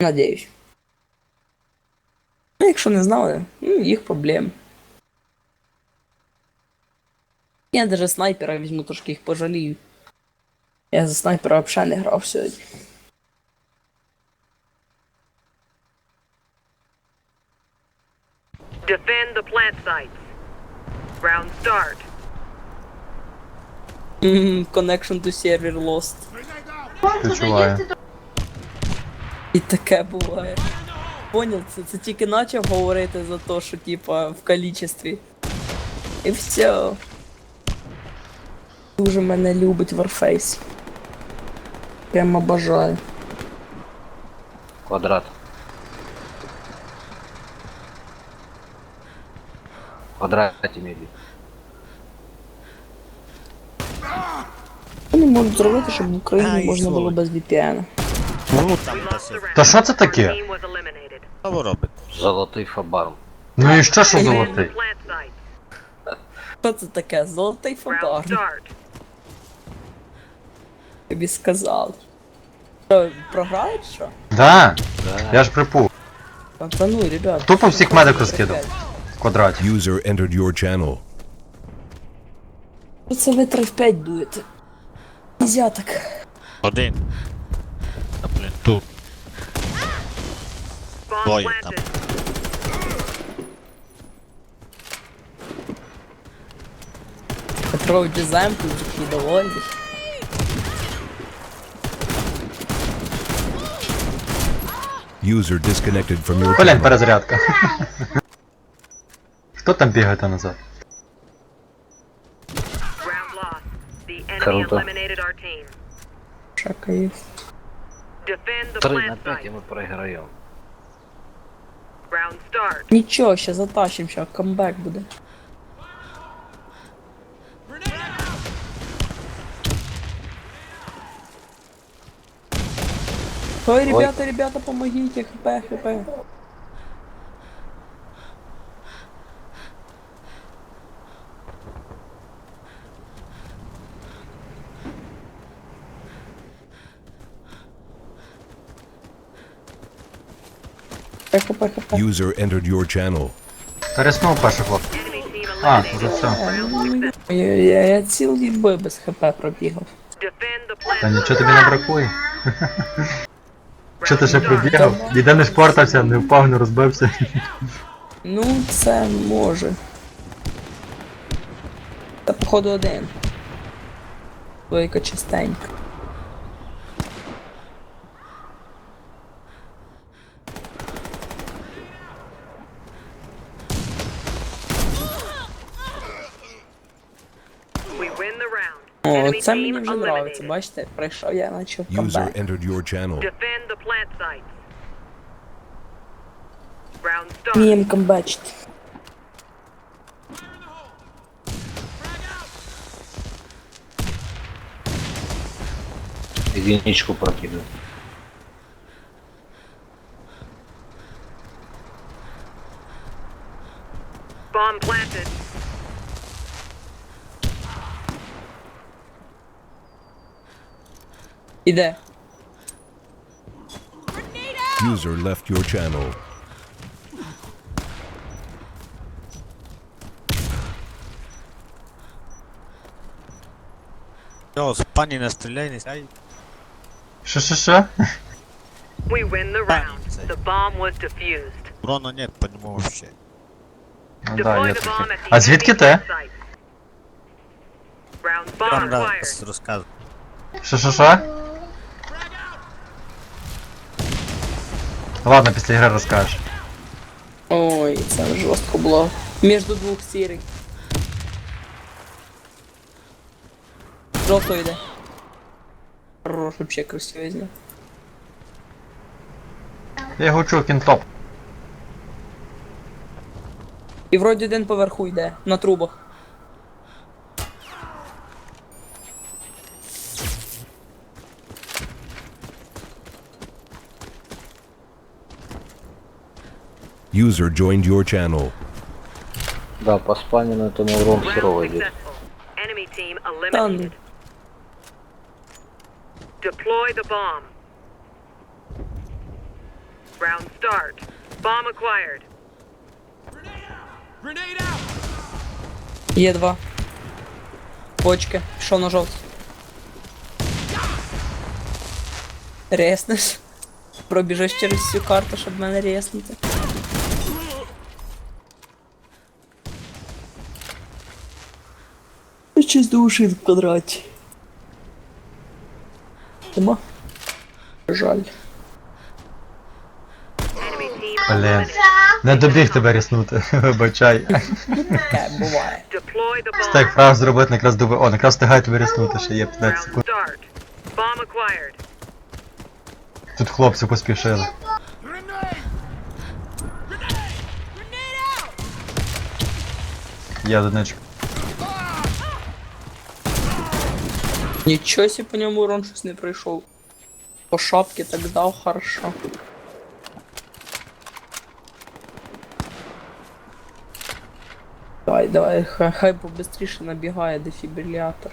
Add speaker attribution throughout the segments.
Speaker 1: Надіюсь. Ну, якщо не знали, ну, їх проблем. Я даже снайпера візьму, трошки їх пожалію. Я за снайпера взагалі не грав сьогодні.
Speaker 2: Defend the plant sites. Round start.
Speaker 1: Connection to server lost.
Speaker 3: Відчуваю.
Speaker 1: І таке буває. Поняв, це, це тільки почав говорити за те, що типа в кількості. І все. Дуже мене любить Warface. Прям обожаю.
Speaker 4: Квадрат. Квадрат имели.
Speaker 1: Вони можуть зробити, щоб в Україні можна було без VPN.
Speaker 5: Ну там.
Speaker 3: Та що це таке?
Speaker 5: Що робить?
Speaker 4: Золотий фабарм.
Speaker 3: Ну і що, що золотий?
Speaker 1: Що це таке? Золотий
Speaker 2: start.
Speaker 1: Тобі сказав. Що, програли чи що?
Speaker 3: Да, я ж припув.
Speaker 1: Пацануй, ребят.
Speaker 3: Тупо всіх медик розкидав. В квадраті.
Speaker 6: User entered your channel.
Speaker 1: Що це ви 3 в 5 дуєте? Нельзя так.
Speaker 5: Один. Та, блін, тут.
Speaker 2: Bomb
Speaker 5: Двоє там.
Speaker 1: Петрович замку вже такий довольний.
Speaker 6: User disconnected from your
Speaker 3: Блін,
Speaker 6: channel.
Speaker 3: перезарядка. Хто там бігає там назад?
Speaker 2: Round lost. The enemy
Speaker 4: Круто.
Speaker 2: eliminated our team.
Speaker 1: Шака є.
Speaker 2: Defend the
Speaker 4: 3 на
Speaker 2: plant
Speaker 4: 5 и
Speaker 2: site.
Speaker 4: мы проиграем.
Speaker 1: Нічого, ще затащим, ще камбек буде. Ой, ребята, ребята, помогите, хп, хп. Хп, хп.
Speaker 6: User entered your channel.
Speaker 3: Переснув перший хлоп. А, вже все.
Speaker 1: Я, я, я цілий бой без хп пробігав.
Speaker 3: Та нічого тобі не бракує. Що ти ще пробігав? Ніде не шпортався, не впав, не розбився.
Speaker 1: Ну, це може. Та походу один. Двойка частенько. це
Speaker 2: team
Speaker 1: мені вже нравиться,
Speaker 2: eliminated.
Speaker 1: бачите, прийшов я начав
Speaker 6: User
Speaker 1: камбек.
Speaker 6: entered your channel.
Speaker 2: Defend the plant sites. Round start.
Speaker 1: Вмієм камбечити.
Speaker 4: Единичку прокидываю.
Speaker 1: Іде.
Speaker 6: User left your channel.
Speaker 5: Йо, з пані не стріляй, не стріляй.
Speaker 3: Що, що, що?
Speaker 2: We win the round. The bomb was defused.
Speaker 5: Урона нет по ньому вообще.
Speaker 3: Ну да,
Speaker 2: Deploy
Speaker 3: є
Speaker 2: the bomb
Speaker 3: таке.
Speaker 2: at the
Speaker 3: А звідки
Speaker 2: enemy
Speaker 3: ти?
Speaker 2: plant site. Round bomb
Speaker 5: Там раз
Speaker 2: acquired.
Speaker 5: розказую.
Speaker 3: Що, що, що? Ладно, після ігри розкажеш.
Speaker 1: Ой, це жорстко було. Між двох сірих. Жовто йде. Хорош, вообще красиво зняв.
Speaker 3: Я його чув, він топ.
Speaker 1: І вроді один поверху йде, на трубах.
Speaker 6: User joined your channel.
Speaker 4: Да, по спанину этому урон
Speaker 2: Round
Speaker 4: херово идет.
Speaker 2: successful. Enemy team
Speaker 1: Та
Speaker 2: eliminated. Deploy the bomb. Round start. Bomb acquired.
Speaker 1: Є два. Бочки. Пішов на жовтий. Реснеш. Пробіжиш через всю карту, щоб мене реснути. Щось душі в квадраті. Нема? Жаль.
Speaker 3: Блін. Не добіг тебе ріснути, вибачай. Стек прав зробити, якраз доби. О, якраз встигаю тебе ріснути, ще є 15 секунд. Тут хлопці поспішили. Є одиничка.
Speaker 1: Нічого сі по ньому урон щось не прийшов. По шапці так дав хорошо. Давай, давай, хай, хай побистріше набігає дефібрилятор.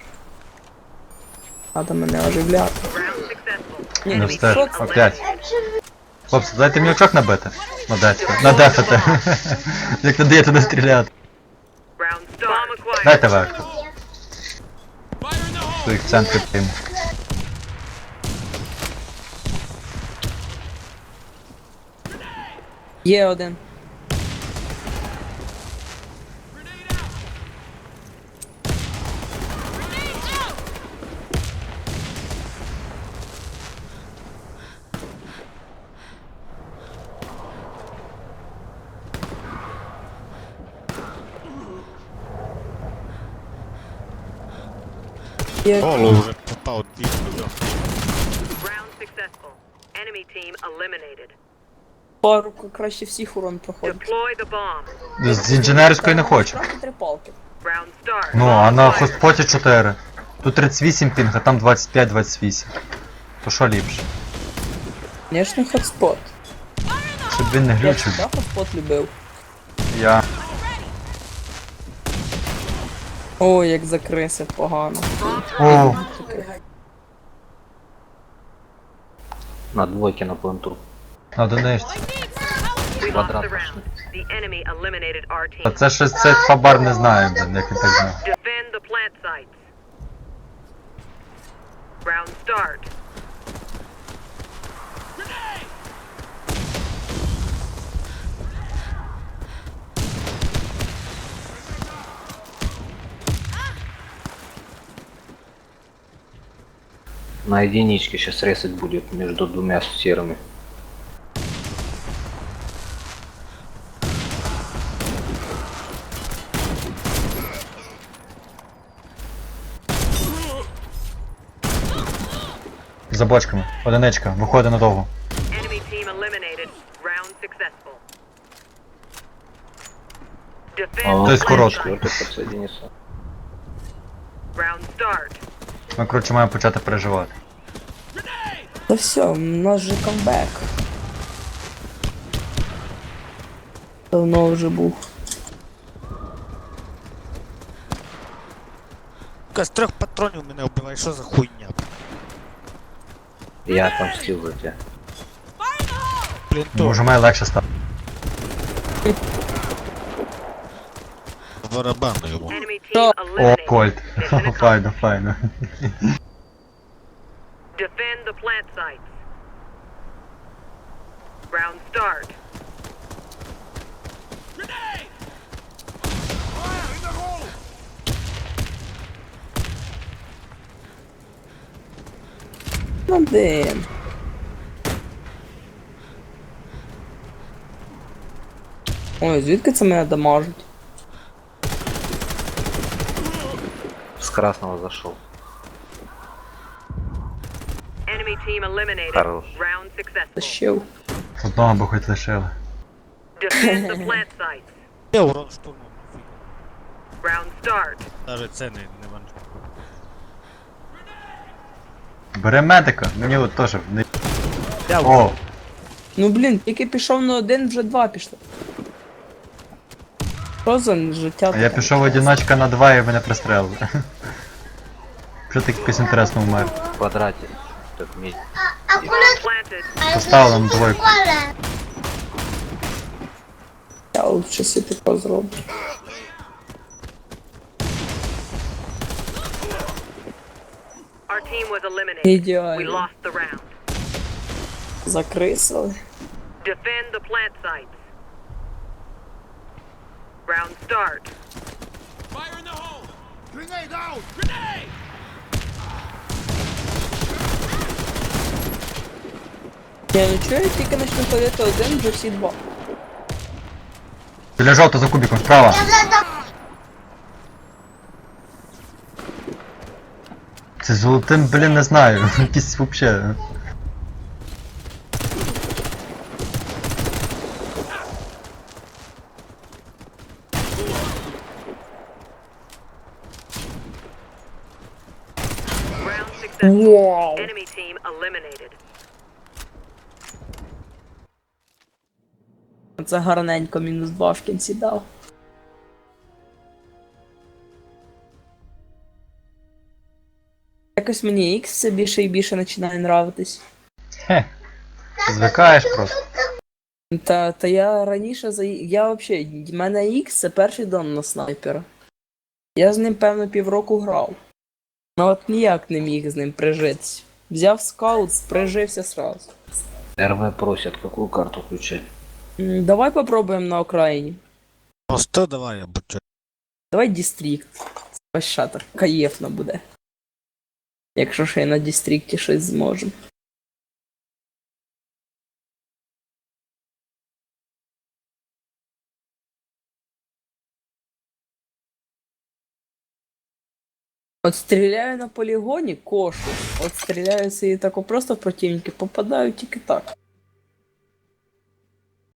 Speaker 1: Надо мене оживляти.
Speaker 2: Round successful.
Speaker 1: Ні,
Speaker 3: Не
Speaker 1: ні,
Speaker 3: встиг.
Speaker 1: що це?
Speaker 3: Опять. Хлопці, дайте мені очок набити. Надефити. Надефити. Як не дає туди стріляти.
Speaker 2: Round start. Bomb acquired.
Speaker 3: Дайте вектор. То їх в центрі.
Speaker 1: Є один. Є.
Speaker 5: Голову вже попав дві.
Speaker 2: Round successful. Enemy team eliminated.
Speaker 1: Пару краще всіх урон проходить.
Speaker 2: Deploy the bomb.
Speaker 3: З інженерської не хочу.
Speaker 1: Трохи три палки.
Speaker 2: Round start.
Speaker 3: Ну, а на хостпоті 4. Тут 38 пінг, а там 25-28. То що ліпше?
Speaker 1: Звісно, хотспот.
Speaker 3: Щоб він не
Speaker 1: Я
Speaker 3: глючив.
Speaker 1: завжди хотспот любив.
Speaker 3: Я.
Speaker 1: Ой, як закрився погано.
Speaker 3: О,
Speaker 4: На двойки на пленту.
Speaker 3: на
Speaker 2: lost
Speaker 4: Квадрат
Speaker 2: the. The enemy eliminated our
Speaker 3: А
Speaker 2: team.
Speaker 3: це щось цей не знає, блін, як він так знає.
Speaker 2: Defend the plant sites. Round start.
Speaker 4: На единичке сейчас резать будет между двумя серыми.
Speaker 3: За бочками. Одиничка, виходить надовго.
Speaker 2: Enemy team eliminated. Round successful. Defend. Round start.
Speaker 3: Ми, коротше, маємо почати переживати.
Speaker 1: Та все, у нас же камбек. Давно вже був.
Speaker 5: Сука, з трьох патронів мене вбиває, що за хуйня?
Speaker 4: Я отомстил за тебя.
Speaker 5: Блін, то
Speaker 3: Може має легше стати.
Speaker 5: барабану йому.
Speaker 2: Enemy
Speaker 1: Що?
Speaker 2: team
Speaker 3: О,
Speaker 2: eliminated.
Speaker 3: Кольт.
Speaker 2: Mission accomplished.
Speaker 3: Файно, файно.
Speaker 2: Defend the plant sites. Round start.
Speaker 1: Один. Ой, звідки це мене дамажить?
Speaker 4: Красного зашел.
Speaker 2: Enemy team eliminated.
Speaker 4: Хорош.
Speaker 2: Round successful.
Speaker 1: Тащив.
Speaker 3: Одного би хоч лишили.
Speaker 2: Defend the plant sites.
Speaker 5: Де урон штурмом?
Speaker 2: Round start.
Speaker 5: Навіть це не, не ванчу.
Speaker 3: Бери медика, мені от теж не.
Speaker 5: Я
Speaker 3: О,
Speaker 1: Ну блін, тільки пішов на один, вже два пішли. Що за життя?
Speaker 3: а я пішов одиночка на два і мене пристрелили. Що так якось інтересно вмер.
Speaker 4: В медь.
Speaker 2: Bomb planted.
Speaker 3: Поставили на двойку.
Speaker 7: ¿Cuál es?
Speaker 1: лучше си тако зроблю.
Speaker 2: Our team was eliminated. We
Speaker 1: Ідеально.
Speaker 2: Round.
Speaker 1: Закрисили.
Speaker 2: Defend the plant sites. Round start.
Speaker 1: Я не чую, тільки почну ходити один, вже всі два.
Speaker 3: Біля жовта за кубиком, справа. Це золотим, блін, не знаю. Якийсь вообще.
Speaker 2: Successful. Enemy team eliminated.
Speaker 1: Це гарненько мінус два в кінці дав. Якось мені X все більше і більше починає нравитись.
Speaker 3: Хе. Звикаєш просто.
Speaker 1: Та, та я раніше за я взагалі, в мене X це перший дом на снайпера. Я з ним, певно, півроку грав. Ну от ніяк не міг з ним прижитися. Взяв скаут, прижився сразу.
Speaker 4: РВ просят, какую карту включать?
Speaker 1: М, Давай попробуємо на окраїні.
Speaker 5: Просто давай, я бачу.
Speaker 1: Давай Дістрікт. Ось шатер. Каєфно буде. Якщо ще й на Дістрікті щось зможемо. От стріляю на полігоні, кошу. От стріляю собі тако просто в противники, попадаю тільки так.